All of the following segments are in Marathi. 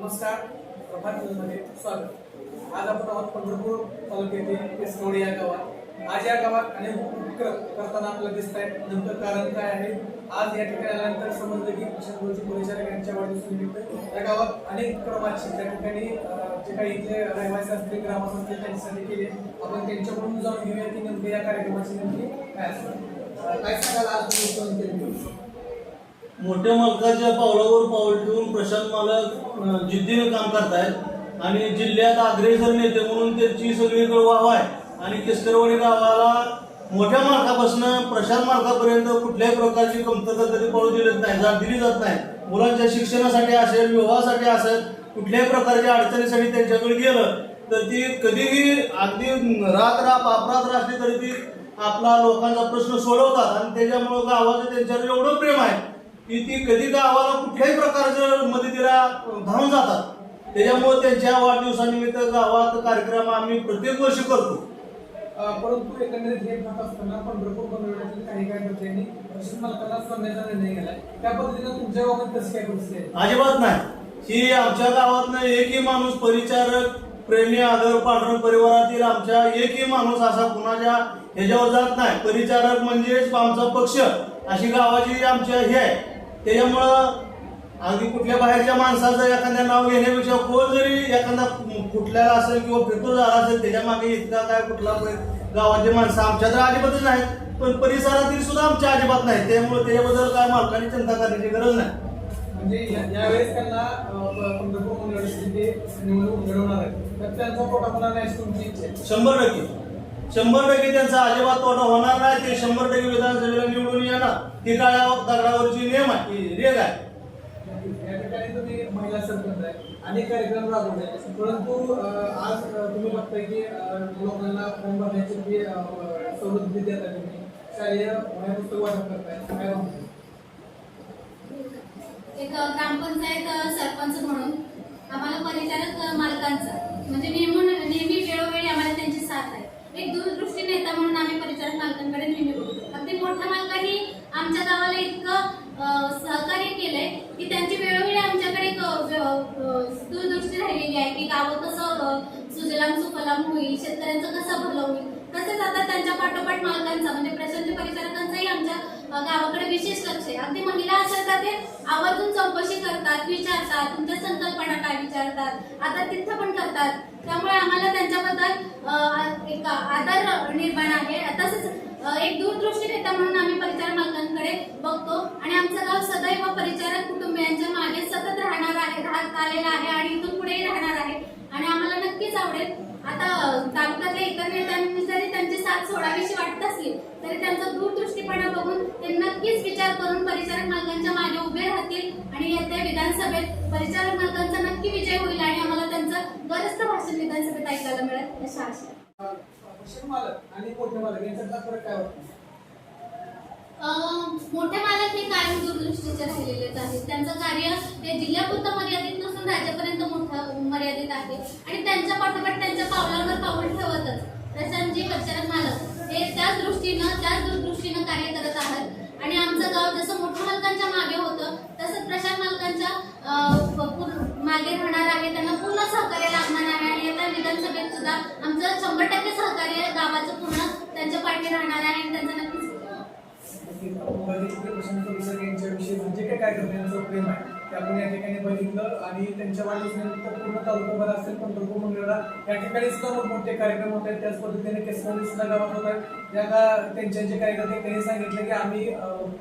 नमस्कार प्रभात न्यूजमध्ये स्वागत. आज आपण आहोत पंढरपूर तालुक्यातील पेसनवडी या गावात. आज या गावात अनेक उपक्रम करताना आपल्याला दिसत आहेत नेमकं कारण काय आहे? आज या ठिकाणी आल्यानंतर समजलं की किशनगोळची परिचारक यांच्या वाढदिवसानिमित्त या गावात अनेक उपक्रमाची त्या ठिकाणी जे काही इथले रहिवासी असतील ग्रामस्थ असतील त्यांच्यासाठी केले आपण त्यांच्याकडून जाऊन घेऊया की नेमके या कार्यक्रमाची नेमकी काय असतात काय सांगाल आज तुम्ही? उत्तम मोठ्या मालकाच्या पावलावर पाऊल ठेवून प्रशांत मालक जिद्दीने काम करतायत. आणि जिल्ह्यात अग्रेसर नेते म्हणून त्यांची सगळीकडे वाव आहे. आणि केसकरवाडी गावाला मोठ्या मालकापासून प्रशांत मालकापर्यंत कुठल्याही प्रकारची कमतरता तरी पडू दिली नाही जात दिली जात नाही. मुलांच्या शिक्षणासाठी असेल विवाहासाठी असेल कुठल्याही प्रकारच्या अडचणीसाठी त्यांच्याकडे गेलं तर ती कधीही अगदी रात राप अपरात असली तरी ती आपला लोकांचा प्रश्न सोडवतात. आणि त्याच्यामुळं गावाचं त्यांच्यावर एवढं प्रेम आहे की ती कधी गावाला कुठल्याही प्रकारचं मदतीला धावून जातात. त्याच्यामुळे त्यांच्या वाढदिवसानिमित्त गावात कार्यक्रम आम्ही प्रत्येक वर्षी करतो. परंतु एकंदरीत हे पाहत असताना पंढरपूर बनवण्यातील काही कार्यकर्त्यांनी प्रशासन मालकाला सोडण्याचा निर्णय केला त्या पद्धतीनं तुमच्या गावात कशी काय परिस्थिती अजिबात नाही. ही आमच्या गावातनं एकही माणूस परिचारक प्रेमी आदर पांढर परिवारातील आमच्या एकही माणूस असा कुणाच्या ह्याच्यावर जात नाही. परिचारक म्हणजेच आमचा पक्ष. अशी गावाची आमच्या हे आहे. त्याच्यामुळं अगदी कुठल्या बाहेरच्या माणसाचं एखाद्या नाव घेण्यापेक्षा कोण जरी एखादा कुठल्याला असेल किंवा फिरतो झाला असेल त्याच्यामागे इतका काय कुठला गावाचे माणसं आमच्या तर अजिबातच नाहीत. पण परिसरातील सुद्धा आमच्या अजिबात नाही त्यामुळे त्याच्याबद्दल काय मालकाने चिंता करण्याची गरज नाही. म्हणजे या- यावेळेस त्यांना पंढरपूर निवडणूक आहे तर त्यांचा पोटा होणार नाही तुमची शंभर टक्के. शंभर टक्के त्यांचा अजिबात तोटा होणार नाही. ते शंभर टक्के विधानसभेला निवडून येणार. ही काळ्या दगडावरची नियम आहे. ही रेग आहे. या ठिकाणी तुम्ही महिला सरपंच आहे. अनेक कार्यक्रम राबवले परंतु आज तुम्ही बघताय की लोकांना फॉर्म भरण्याची जी आहे तुम्ही शालेय वह्या पुस्तक वाटप करताय. काय म्हणताय? एक ग्रामपंचायत सरपंच म्हणून आम्हाला परिचारक मालकांचा. म्हणजे नेहमी नेहमी वेळोवेळी आम्हाला त्यांची साथ आहे एक दूरदृष्टी नेता म्हणून आम्ही परिचारक मालकांकडे नेहमी बघतो. अगदी मोठ्या मालकांनी आमच्या गावाला इतकं सहकार्य केलंय की त्यांची वेळोवेळी आमच्याकडे एक दूरदृष्टी राहिलेली आहे की गावं कसं सुजलाम सुफलाम होईल शेतकऱ्यांचं कसं भलं होईल. तसेच आता त्यांच्या पाठोपाठ मालकांचा म्हणजे प्रशांत परिचारकांचाही आमच्या गावाकडे विशेष लक्ष आहे. अगदी महिला असेल तर ते आवर्जून चौकशी करतात विचारतात तुमच्या संकल्पना काय विचारतात आता तिथं पण करतात. त्यामुळे आम्हाला त्यांच्याबद्दल एक आदर निर्माण आहे. तसंच एक दूरदृष्टी नेता म्हणून आम्ही परिचार मालकांकडे बघतो आणि आमचं गाव सदैव परिचारक कुटुंबियांच्या मागे सतत राहणार आहे राहत आलेला आहे आणि इथून पुढेही राहणार आहे. आणि आम्हाला नक्कीच आवडेल. आता तालुक्यातल्या इतर नेत्यांनी जरी त्यांची साथ सोडावीशी वाटत असली तरी त्यांचा दूरदृष्टीपणा बघून ते नक्कीच विचार करून परिचारक मालकांच्या मागे उभे राहतील आणि येत्या विधानसभेत परिचारक मालकांचा नक्की विजय होईल आणि आम्हाला त्यांचं गरजचं भाषण विधानसभेत ऐकायला मिळेल. अशा आशा मालक आणि मोठे मालक यांच्यातला फरक काय वाटतो? अं, मोठे मालक हे कायम दूरदृष्टीचे राहिलेलेच आहेत. त्यांचं कार्य हे जिल्ह्यापुरतं मर्यादित नसून राज्यापर्यंत मोठं मर्यादित आहे. आणि त्यांच्या पाठोपाठ त्यांच्या पावलावर पाऊल ठेवतच. प्रशांतजी परिचारक मालक हे त्याच दृष्टीनं त्याच त्यांचं गाव जसं मोठ्या मालकांच्या मागे होतं तसंच प्रशांत मालकांच्या पूर्ण- मागे राहणार आहे. त्यांना पूर्ण सहकार्य लागणार आहे. आणि आता विधानसभेत सुद्धा आमचं शंभर टक्के सहकार्य गावाचं पूर्ण त्यांच्या पाठी राहणार आहे. आणि त्यांचं नक्कीच नक्कीच प्रेम आहे? आपण या ठिकाणी बघितलं आणि त्यांच्या वाढदिवसानिमित्त पूर्ण तालुकाभर असेल पंढरपूर मंगळवेढा या ठिकाणी सुद्धा मोठमोठे कार्यक्रम होत आहेत. त्याच पद्धतीने केसमध्ये सुद्धा गावात होत. आहेत या जे कार्यकर्ते त्यांनी सांगितलं की आम्ही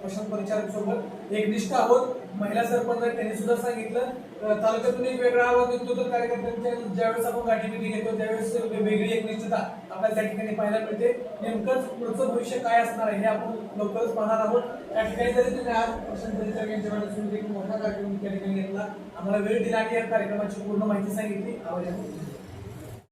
प्रशांत परिचारक सोबत एकनिष्ठ आहोत. महिला सरपंच आहेत त्यांनी सुद्धा सांगितलं. तालुक्यातून एक वेगळा आवाज निघतो तर कार्यकर्त्यांच्या ज्यावेळेस आपण गाठीभेटी घेतो त्यावेळेस वेगळी एक एकनिष्ठता आपल्याला त्या ठिकाणी पाहायला मिळते. नेमकंच पुढचं भविष्य काय असणार आहे हे आपण लवकरच पाहणार आहोत. त्या ठिकाणी जरी तुम्ही आज प्रशांत यांच्या एक मोठा कार्यक्रम त्या ठिकाणी घेतला. आम्हाला वेळ दिला आणि या कार्यक्रमाची पूर्ण माहिती सांगितली. आवाज